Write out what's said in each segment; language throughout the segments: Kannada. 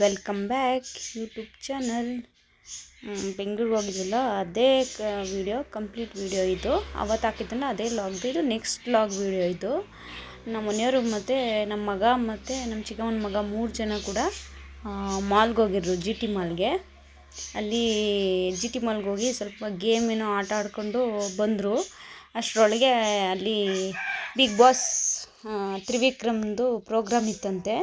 Welcome back YouTube channel Bengaluru ಹೋಗಿದ್ದಿಲ್ಲ, ಅದೇ ಕ ವಿಡಿಯೋ ಕಂಪ್ಲೀಟ್ ವೀಡಿಯೋ ಇದು. ಅವತ್ತು ಹಾಕಿದ್ದಲ್ಲ ಅದೇ ಲಾಗ್ದು ಇದು ನೆಕ್ಸ್ಟ್ ಲಾಗ್ ವೀಡಿಯೋ ಇದು. ನಮ್ಮ ಮನೆಯವರು ಮತ್ತು, ನಮ್ಮ ಮಗ ಮತ್ತು ನಮ್ಮ ಚಿಕ್ಕಮ್ಮನ ಮಗ ಮೂರು ಜನ ಕೂಡ ಮಾಲ್ಗೆ ಹೋಗಿದ್ರು ಜಿ ಟಿ ಮಾಲ್ಗೆ ಅಲ್ಲಿ ಜಿ ಟಿ ಮಾಲ್ಗೆ ಹೋಗಿ ಸ್ವಲ್ಪ ಗೇಮ್ ಏನೋ ಆಟ ಆಡ್ಕೊಂಡು ಬಂದರು. ಅಷ್ಟರೊಳಗೆ ಅಲ್ಲಿ ಬಿಗ್ ಬಾಸ್ ತ್ರಿವಿಕ್ರಮ್ದು ಪ್ರೋಗ್ರಾಮ್ ಇತ್ತಂತೆ.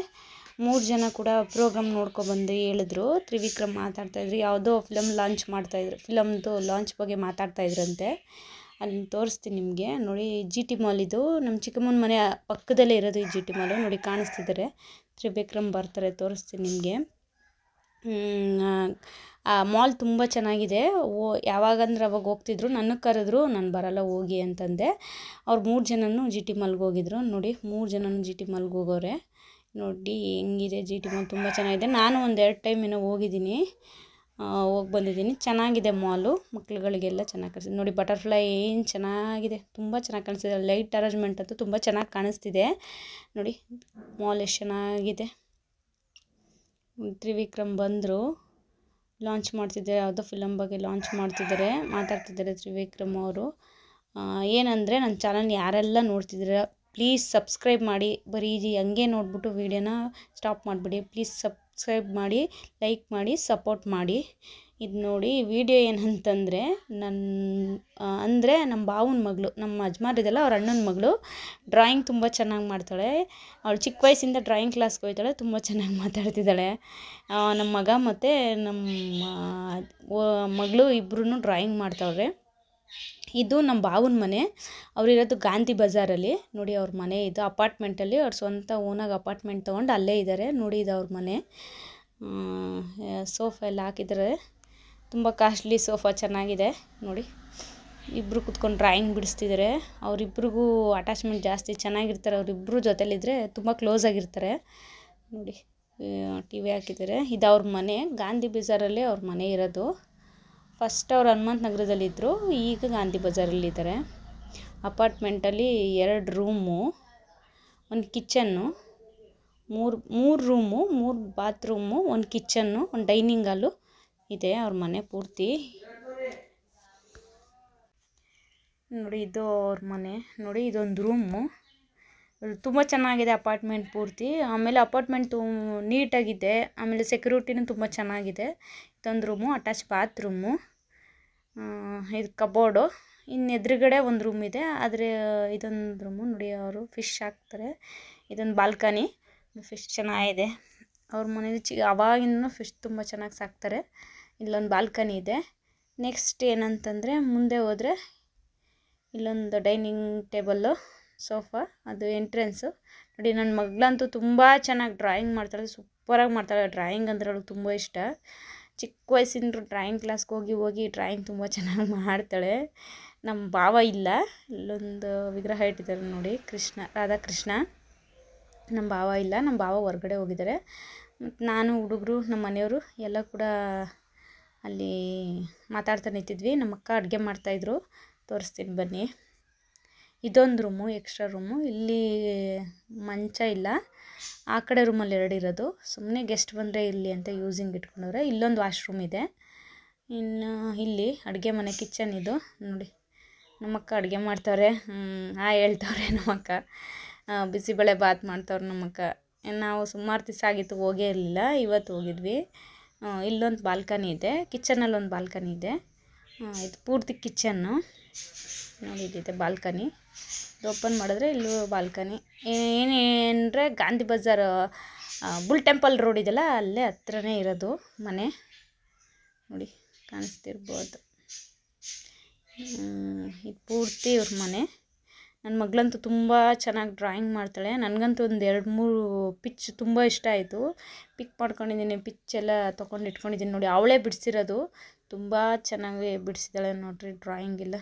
ಮೂರು ಜನ ಕೂಡ ಪ್ರೋಗ್ರಾಮ್ ನೋಡ್ಕೊಬಂದು ಹೇಳಿದ್ರು. ತ್ರಿವಿಕ್ರಮ್ ಮಾತಾಡ್ತಾಯಿದ್ರು ಯಾವುದೋ ಫಿಲಮ್ ಲಾಂಚ್ ಮಾಡ್ತಾಯಿದ್ರು ಫಿಲಮ್ದು ಲಾಂಚ್ ಬಗ್ಗೆ ಮಾತಾಡ್ತಾಯಿದ್ರಂತೆ ಅಲ್ಲಿ ತೋರಿಸ್ತೀನಿ ನಿಮಗೆ. ನೋಡಿ ಜಿ ಟಿ ಮಾಲ್ ಇದು. ನಮ್ಮ ಚಿಕ್ಕಮ್ಮನ ಮನೆ ಪಕ್ಕದಲ್ಲೇ ಇರೋದು ಈ ಜಿ ಟಿ ಮಾಲು ನೋಡಿ ಕಾಣಿಸ್ತಿದ್ದಾರೆ ತ್ರಿವಿಕ್ರಮ್ ಬರ್ತಾರೆ ತೋರಿಸ್ತೀನಿ ನಿಮಗೆ. ಆ ಮಾಲ್ ತುಂಬ ಚೆನ್ನಾಗಿದೆ. ಓ, ಯಾವಾಗಂದ್ರೆ ಅವಾಗ ಹೋಗ್ತಿದ್ರು. ನನಗೆ ಕರೆದ್ರು, ನಾನು ಬರಲ್ಲ, ಹೋಗಿ ಅಂತಂದೆ. ಅವ್ರು ಮೂರು ಜನನೂ ಜಿ ಟಿ ಮಾಲ್ಗೆ ಹೋಗಿದ್ರು. ನೋಡಿ, ಮೂರು ಜನನೂ ಜಿ ಟಿ ಮಾಲ್ಗೆ ಹೋಗೋರೆ. ನೋಡಿ ಹೆಂಗಿದೆ ಜಿ ಟಿ ಮಾಲ್ ತುಂಬ ಚೆನ್ನಾಗಿದೆ. ನಾನು ಒಂದು ಎರಡು ಟೈಮ್ ಏನೋ ಹೋಗಿದ್ದೀನಿ. ಹೋಗಿ ಬಂದಿದ್ದೀನಿ. ಚೆನ್ನಾಗಿದೆ ಮಾಲು. ಮಕ್ಕಳುಗಳಿಗೆಲ್ಲ ಚೆನ್ನಾಗಿ ಕಾಣಿಸ್ತಿದೆ. ನೋಡಿ ಬಟರ್ಫ್ಲೈ ಏನು ಚೆನ್ನಾಗಿದೆ. ತುಂಬ ಚೆನ್ನಾಗಿ ಕಾಣಿಸ್ತಿದೆ. ಲೈಟ್ ಅರೇಂಜ್ಮೆಂಟ್ ಅಂತೂ ತುಂಬ ಚೆನ್ನಾಗಿ ಕಾಣಿಸ್ತಿದೆ. ನೋಡಿ, ಮಾಲ್ ಎಷ್ಟು ಚೆನ್ನಾಗಿದೆ. ತ್ರಿವಿಕ್ರಮ್ ಬಂದರು. ಲಾಂಚ್ ಮಾಡ್ತಿದ್ದಾರೆ. ಯಾವುದೋ ಫಿಲಮ್ ಬಗ್ಗೆ ಲಾಂಚ್ ಮಾಡ್ತಿದ್ದಾರೆ. ಮಾತಾಡ್ತಿದ್ದಾರೆ ತ್ರಿವಿಕ್ರಮ್ ಅವರು. ಏನಂದರೆ ನನ್ನ ಚಾನಲ್ ಯಾರೆಲ್ಲ ನೋಡ್ತಿದ್ದೀರ ಪ್ಲೀಸ್ ಸಬ್ಸ್ಕ್ರೈಬ್ ಮಾಡಿ, ಬರೀ ಇದು ಹಂಗೆ ನೋಡಿಬಿಟ್ಟು ವೀಡಿಯೋನ ಸ್ಟಾಪ್ ಮಾಡಿಬಿಡಿ. ಪ್ಲೀಸ್ ಸಬ್ಸ್ಕ್ರೈಬ್ ಮಾಡಿ, ಲೈಕ್ ಮಾಡಿ, ಸಪೋರ್ಟ್ ಮಾಡಿ. ಇದು ನೋಡಿ ವಿಡಿಯೋ ಏನಂತಂದರೆ ನನ್ನ ಅಂದರೆ ನಮ್ಮ ಭಾವನ ಮಗಳು ನಮ್ಮ ಯಜಮಾನ್ರಿದೆಲ್ಲ ಅವ್ರ ಅಣ್ಣನ ಮಗಳು ಡ್ರಾಯಿಂಗ್ ತುಂಬ ಚೆನ್ನಾಗಿ ಮಾಡ್ತಾಳೆ. ಅವಳು ಚಿಕ್ಕ ವಯಸ್ಸಿಂದ ಡ್ರಾಯಿಂಗ್ ಕ್ಲಾಸ್ಗೆ ಹೋಗ್ತಾಳೆ ತುಂಬ ಚೆನ್ನಾಗಿ ಮಾತಾಡ್ತಿದ್ದಾಳೆ. ನಮ್ಮ ಮಗ ಮತ್ತು ನಮ್ಮ ಮಗಳು ಇಬ್ಬರೂ ಡ್ರಾಯಿಂಗ್ ಮಾಡ್ತಾವ್ರೆ. ಇದು ನಮ್ಮ ಭಾವನ ಮನೆ. ಅವರಿರೋದು ಗಾಂಧಿ ಬಜಾರಲ್ಲಿ. ನೋಡಿ ಅವ್ರ ಮನೆ ಇದು ಅಪಾರ್ಟ್ಮೆಂಟಲ್ಲಿ. ಅವ್ರ ಸ್ವಂತ ಓನಾಗಿ ಅಪಾರ್ಟ್ಮೆಂಟ್ ತೊಗೊಂಡು ಅಲ್ಲೇ ಇದ್ದಾರೆ ನೋಡಿ ಇದು ಅವ್ರ ಮನೆ. ಸೋಫಾ ಎಲ್ಲ ಹಾಕಿದ್ರೆ. ತುಂಬ ಕಾಸ್ಟ್ಲಿ ಸೋಫಾ ಚೆನ್ನಾಗಿದೆ. ನೋಡಿ ಇಬ್ಬರು ಕುತ್ಕೊಂಡು ಡ್ರಾಯಿಂಗ್ ಬಿಡಿಸ್ತಿದ್ದಾರೆ ಅವರಿಬ್ರಿಗೂ ಅಟ್ಯಾಚ್ಮೆಂಟ್ ಜಾಸ್ತಿ ಚೆನ್ನಾಗಿರ್ತಾರೆ. ಅವರಿಬ್ಬರು ಜೊತೆಲಿದ್ದರೆ ತುಂಬ ಕ್ಲೋಸ್ ಆಗಿರ್ತಾರೆ. ನೋಡಿ ಟಿ ವಿ ಹಾಕಿದ್ದಾರೆ ಇದು ಅವ್ರ ಮನೆ. ಗಾಂಧಿ ಬಜಾರಲ್ಲೇ ಅವ್ರ ಮನೆ ಇರೋದು. ಫಸ್ಟ್ ಅವ್ರು ಹನುಮಂತ ನಗರದಲ್ಲಿದ್ದರು ಈಗ ಗಾಂಧಿ ಬಜಾರಲ್ಲಿದ್ದಾರೆ. ಅಪಾರ್ಟ್ಮೆಂಟಲ್ಲಿ ಎರಡು ರೂಮು ಒಂದು ಕಿಚನ್ನು ಮೂರು ಮೂರು ರೂಮು ಮೂರು ಬಾತ್ರೂಮು ಒಂದು ಕಿಚನ್ನು ಒಂದು ಡೈನಿಂಗ್ ಹಾಲು ಇದೆ ಅವ್ರ ಮನೆ ಪೂರ್ತಿ. ನೋಡಿ ಇದು ಅವ್ರ ಮನೆ. ನೋಡಿ ಇದೊಂದು ರೂಮು ತುಂಬ ಚೆನ್ನಾಗಿದೆ ಅಪಾರ್ಟ್ಮೆಂಟ್ ಪೂರ್ತಿ. ಆಮೇಲೆ ಅಪಾರ್ಟ್ಮೆಂಟ್ ತು, ನೀಟಾಗಿದೆ. ಆಮೇಲೆ ಸೆಕ್ಯೂರಿಟಿನೂ ತುಂಬ ಚೆನ್ನಾಗಿದೆ. ಇದೊಂದು ರೂಮು, ಅಟ್ಯಾಚ್ ಬಾತ್ರೂಮು. ಇದು ಕಬೋರ್ಡು. ಇನ್ನು ಎದುರುಗಡೆ ಒಂದು ರೂಮ್ ಇದೆ. ಆದರೆ ಇದೊಂದು ರೂಮು ನೋಡಿ ಅವರು ಫಿಶ್ ಹಾಕ್ತಾರೆ. ಇದೊಂದು ಬಾಲ್ಕನಿ. ಫಿಶ್ ಚೆನ್ನಾಗಿದೆ. ಅವ್ರ ಮನೇಲಿ ಚಿ ಅವಾಗಿಂದೂ ಫಿಶ್ ತುಂಬ ಚೆನ್ನಾಗಿ ಸಾಕ್ತಾರೆ. ಇಲ್ಲೊಂದು ಬಾಲ್ಕನಿ ಇದೆ. ನೆಕ್ಸ್ಟ್ ಏನಂತಂದರೆ ಮುಂದೆ ಹೋದರೆ ಇಲ್ಲೊಂದು ಡೈನಿಂಗ್ ಟೇಬಲ್ಲು. ಸೋಫಾ ಅದು ಎಂಟ್ರೆನ್ಸು ನೋಡಿ ನನ್ನ ಮಗಳಂತೂ ತುಂಬ ಚೆನ್ನಾಗಿ ಡ್ರಾಯಿಂಗ್ ಮಾಡ್ತಾಳೆ ಸೂಪರಾಗಿ ಮಾಡ್ತಾಳೆ. ಡ್ರಾಯಿಂಗ್ ಅಂದರೆ ಅವಳಿಗೆ ತುಂಬ ಇಷ್ಟ. ಚಿಕ್ಕ ವಯಸ್ಸಿಂದ ಡ್ರಾಯಿಂಗ್ ಕ್ಲಾಸ್ಗೆ ಹೋಗಿ ಹೋಗಿ ಡ್ರಾಯಿಂಗ್ ತುಂಬ ಚೆನ್ನಾಗಿ ಮಾಡ್ತಾಳೆ. ನಮ್ಮ ಭಾವ ಇಲ್ಲ. ಇಲ್ಲೊಂದು ವಿಗ್ರಹ ಇಟ್ಟಿದ್ದಾರೆ ನೋಡಿ, ಕೃಷ್ಣ, ರಾಧಾಕೃಷ್ಣ. ನಮ್ಮ ಭಾವ ಇಲ್ಲ ನಮ್ಮ ಭಾವ ಹೊರಗಡೆ ಹೋಗಿದ್ದಾರೆ. ಮತ್ತು ನಾನು, ಹುಡುಗರು ನಮ್ಮ ಮನೆಯವರು ಎಲ್ಲ ಕೂಡ ಅಲ್ಲಿ ಮಾತಾಡ್ತಾ ನಿಂತಿದ್ವಿ. ನಮ್ಮ ಅಕ್ಕ ಅಡುಗೆ ಮಾಡ್ತಾಯಿದ್ರು ತೋರಿಸ್ತೀನಿ ಬನ್ನಿ. ಇದೊಂದು ರೂಮು, ಎಕ್ಸ್ಟ್ರಾ ರೂಮು. ಇಲ್ಲಿ ಮಂಚ ಇಲ್ಲ. ಆ ಕಡೆ ರೂಮಲ್ಲಿ ಎರಡು ಇರೋದು. ಸುಮ್ಮನೆ ಗೆಸ್ಟ್ ಬಂದರೆ ಇಲ್ಲಿ ಅಂತ ಯೂಸಿಂಗ್ ಇಟ್ಕೊಂಡವ್ರೆ. ಇಲ್ಲೊಂದು ವಾಶ್ರೂಮ್ ಇದೆ. ಇನ್ನು ಇಲ್ಲಿ ಅಡುಗೆ ಮನೆ ಕಿಚನ್ ಇದು. ನೋಡಿ, ನಮ್ಮಕ್ಕ ಅಡುಗೆ ಮಾಡ್ತವ್ರೆ. ಆ ಹೇಳ್ತವ್ರೆ ನಮ್ಮಕ್ಕ. ಬಿಸಿಬೇಳೆ ಬಾತ್ ಮಾಡ್ತವ್ರೆ ನಮ್ಮಕ್ಕ. ನಾವು ಸುಮಾರು ದಿವಸ ಆಗಿತ್ತು ಹೋಗೇ ಇರಲಿಲ್ಲ. ಇವತ್ತು ಹೋಗಿದ್ವಿ. ಇಲ್ಲೊಂದು ಬಾಲ್ಕನಿ ಇದೆ. ಕಿಚನಲ್ಲಿ ಒಂದು ಬಾಲ್ಕನಿ ಇದೆ. ಇದು ಪೂರ್ತಿ ಕಿಚನ್ನು. ನೋಡಿ ಬಾಲ್ಕನಿ. ಇದು ಓಪನ್ ಮಾಡಿದ್ರೆ ಇಲ್ಲೂ balcony. ಏನೇನಂದರೆ Gandhi Bazaar Bull Temple Road ಇದೆಯಲ್ಲ, ಅಲ್ಲೇ ಹತ್ರನೇ ಇರೋದು ಮನೆ. ನೋಡಿ, ಕಾಣಿಸ್ತಿರ್ಬೋದು. ಇದು ಪೂರ್ತಿ ಇವ್ರ ಮನೆ. ನನ್ನ ಮಗಳಂತೂ ತುಂಬ ಚೆನ್ನಾಗಿ ಡ್ರಾಯಿಂಗ್ ಮಾಡ್ತಾಳೆ. ನನಗಂತೂ ಒಂದು ಎರಡು ಮೂರು ಪಿಚ್ ತುಂಬ ಇಷ್ಟ ಆಯಿತು. ಪಿಕ್ ಮಾಡ್ಕೊಂಡಿದ್ದೀನಿ ಪಿಚ್ ಎಲ್ಲ ತೊಗೊಂಡು ಇಟ್ಕೊಂಡಿದ್ದೀನಿ ನೋಡಿ, ಅವಳೇ ಬಿಡಿಸಿರೋದು. ತುಂಬ ಚೆನ್ನಾಗಿ ಬಿಡಿಸಿದ್ದಾಳೆ ನೋಡಿರಿ ಡ್ರಾಯಿಂಗ್ ಎಲ್ಲ.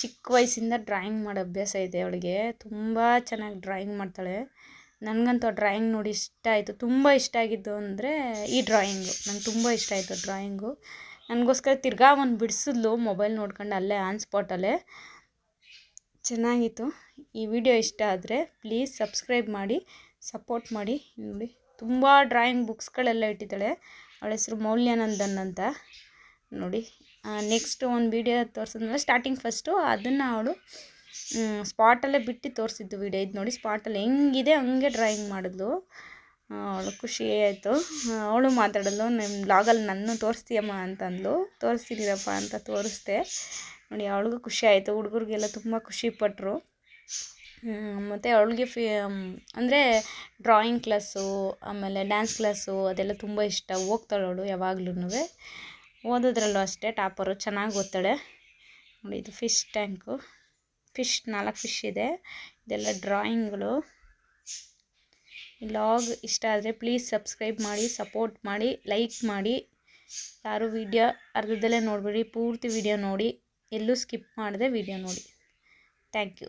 ಚಿಕ್ಕ ವಯಸ್ಸಿಂದ ಡ್ರಾಯಿಂಗ್ ಮಾಡೋ ಅಭ್ಯಾಸ ಇದೆ ಅವಳಿಗೆ. ತುಂಬ ಚೆನ್ನಾಗಿ ಡ್ರಾಯಿಂಗ್ ಮಾಡ್ತಾಳೆ. ನನಗಂತೂ ಡ್ರಾಯಿಂಗ್ ನೋಡಿ ಇಷ್ಟ ಆಯಿತು. ತುಂಬ ಇಷ್ಟ ಆಗಿದ್ದು ಅಂದರೆ ಈ ಡ್ರಾಯಿಂಗು ನಂಗೆ ತುಂಬ ಇಷ್ಟ ಆಯಿತು ಡ್ರಾಯಿಂಗು ನನಗೋಸ್ಕರ ತಿರ್ಗಾ ಒಂದು ಬಿಡಿಸಿದ್ಲು ಮೊಬೈಲ್ ನೋಡ್ಕೊಂಡು ಅಲ್ಲೇ ಆನ್ ಸ್ಪಾಟಲ್ಲೇ ಚೆನ್ನಾಗಿತ್ತು. ಈ ವಿಡಿಯೋ ಇಷ್ಟ ಆದರೆ ಪ್ಲೀಸ್ ಸಬ್ಸ್ಕ್ರೈಬ್ ಮಾಡಿ ಸಪೋರ್ಟ್ ಮಾಡಿ. ನೋಡಿ, ತುಂಬ ಡ್ರಾಯಿಂಗ್ ಬುಕ್ಸ್ಗಳೆಲ್ಲ ಇಟ್ಟಿದ್ದಾಳೆ. ಅವಳ ಹೆಸರು ಮೌಲ್ಯಾನಂದನ್ ಅಂತ. ನೋಡಿ ನೆಕ್ಸ್ಟ್ ಒಂದು ವೀಡಿಯೋ ತೋರಿಸಿದ್ಮೇಲೆ ಸ್ಟಾರ್ಟಿಂಗ್ ಫಸ್ಟು ಅದನ್ನು ಅವಳು ಸ್ಪಾಟಲ್ಲೇ ಬಿಟ್ಟು ತೋರಿಸಿದ್ದು ವೀಡಿಯೋ ಇದು ನೋಡಿ ಸ್ಪಾಟಲ್ಲಿ ಹೆಂಗಿದೆ, ಹಂಗೆ ಡ್ರಾಯಿಂಗ್ ಮಾಡಿದ್ಲು. ಅವಳು ಖುಷಿ ಆಯಿತು. ಅವಳು ಮಾತಾಡಲು ನಿಮ್ಮ ಬ್ಲಾಗಲ್ಲಿ ನನ್ನ ತೋರಿಸ್ತೀಯಮ್ಮ ಅಂತಂದ್ಲು. ತೋರಿಸ್ತೀನಿರಪ್ಪ ಅಂತ ತೋರಿಸ್ದೆ. ನೋಡಿ, ಅವಳಿಗೂ ಖುಷಿ ಆಯಿತು. ಹುಡುಗರಿಗೆಲ್ಲ ತುಂಬ ಖುಷಿಪಟ್ಟರು ಮತ್ತು ಅವಳಿಗೆ ಫಿ, ಅಂದರೆ ಡ್ರಾಯಿಂಗ್ ಕ್ಲಾಸು ಆಮೇಲೆ ಡ್ಯಾನ್ಸ್ ಕ್ಲಾಸು ಅದೆಲ್ಲ ತುಂಬ ಇಷ್ಟ. ಹೋಗ್ತಾಳೆ ಅವಳು ಯಾವಾಗ್ಲೂ ಓದೋದ್ರಲ್ಲೂ ಅಷ್ಟೇ ಟಾಪರು ಚೆನ್ನಾಗಿ ಓದ್ತಾಳೆ. ನೋಡಿ, ಇದು ಫಿಶ್ ಟ್ಯಾಂಕು. ಫಿಶ್, ನಾಲ್ಕು ಫಿಶ್ ಇದೆ. ಇದೆಲ್ಲ ಡ್ರಾಯಿಂಗ್ಗಳು. ಲಾಗ್ ಇಷ್ಟ ಆದರೆ ಪ್ಲೀಸ್ ಸಬ್ಸ್ಕ್ರೈಬ್ ಮಾಡಿ, ಸಪೋರ್ಟ್ ಮಾಡಿ, ಲೈಕ್ ಮಾಡಿ. ಯಾರು ವಿಡಿಯೋ ಅರ್ಧದಲ್ಲೇ ನೋಡಬೇಡಿ, ಪೂರ್ತಿ ವಿಡಿಯೋ ನೋಡಿ. ಎಲ್ಲೂ ಸ್ಕಿಪ್ ಮಾಡದೆ ವಿಡಿಯೋ ನೋಡಿ. Thank you.